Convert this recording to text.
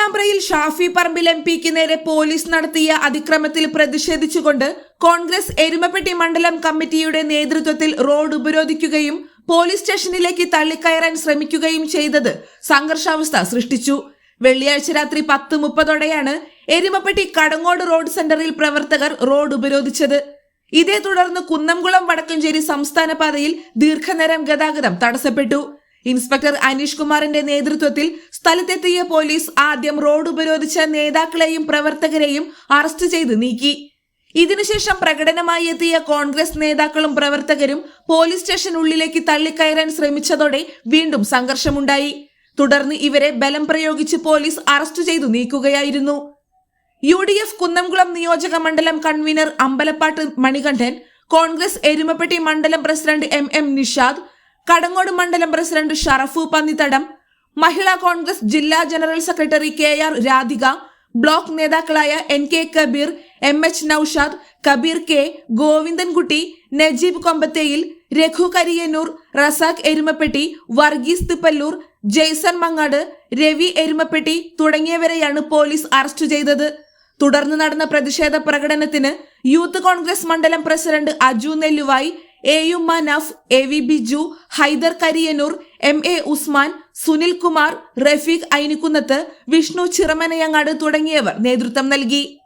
പേരാമ്പ്രയിൽ Shafi Parambil M പിക്ക് നേരെ police നടത്തിയ അതിക്രമത്തിൽ പ്രതിഷേധിച്ചുകൊണ്ട് കോൺഗ്രസ് എരുമപ്പെട്ടി മണ്ഡലം കമ്മിറ്റിയുടെ നേതൃത്വത്തിൽ റോഡ് ഉപരോധിക്കുകയും പോലീസ് സ്റ്റേഷനിലേക്ക് തള്ളിക്കയറാൻ ശ്രമിക്കുകയും ചെയ്തത് സംഘർഷാവസ്ഥ സൃഷ്ടിച്ചു. വെള്ളിയാഴ്ച രാത്രി പത്ത് മുപ്പതോടെയാണ് എരുമപ്പെട്ടി കടങ്ങോട് റോഡ് സെന്ററിൽ പ്രവർത്തകർ റോഡ് ഉപരോധിച്ചത്. ഇതേ തുടർന്ന് കുന്നംകുളം വടക്കഞ്ചേരി സംസ്ഥാന പാതയിൽ ദീർഘനേരം ഗതാഗതം തടസ്സപ്പെട്ടു. ഇൻസ്പെക്ടർ അനീഷ് കുമാറിന്റെ നേതൃത്വത്തിൽ സ്ഥലത്തെത്തിയ പോലീസ് ആദ്യം റോഡ് ഉപരോധിച്ച നേതാക്കളെയും പ്രവർത്തകരെയും അറസ്റ്റ് ചെയ്ത് നീക്കി. ഇതിനുശേഷം പ്രകടനമായി എത്തിയ കോൺഗ്രസ് നേതാക്കളും പ്രവർത്തകരും പോലീസ് സ്റ്റേഷൻ സ്റ്റേഷനുള്ളിലേക്ക് തള്ളിക്കയറാൻ ശ്രമിച്ചതോടെ വീണ്ടും സംഘർഷമുണ്ടായി. തുടർന്ന് ഇവരെ ബലം പ്രയോഗിച്ച് പോലീസ് അറസ്റ്റ് ചെയ്തു നീക്കുകയായിരുന്നു. യു ഡി എഫ് കുന്നംകുളം നിയോജക മണ്ഡലം കൺവീനർ അമ്പലപ്പാട്ട് മണികണ്ഠൻ കോൺഗ്രസ് എരുമപ്പെട്ടി മണ്ഡലം president M M Nishad Kadangode മണ്ഡലം പ്രസിഡന്റ് ഷറഫു പന്നിത്തടം മഹിളാ കോൺഗ്രസ് ജില്ലാ general secretary K R Radhika block നേതാക്കളായ N K Kabeer M H Naushad Kabeer K Govindankutty Najeeb Kombathayil Raghu Kariyannur Razak Erumapetty Varghese Thippallur Jaison Mangad Ravi Erumapetty തുടങ്ങിയവരെയാണ് police arrest ചെയ്തത്. തുടർന്ന് നടന്ന പ്രതിഷേധ പ്രകടനത്തിന് youth Congress മണ്ഡലം president Aju Nelluvayi A U Manaf A V Biju Haider Kariyannur M A Usman Sunil Kumar Rafeeq Ainikkunnath Vishnu Chiramanangad തുടങ്ങിയവർ നേതൃത്വം നൽകി.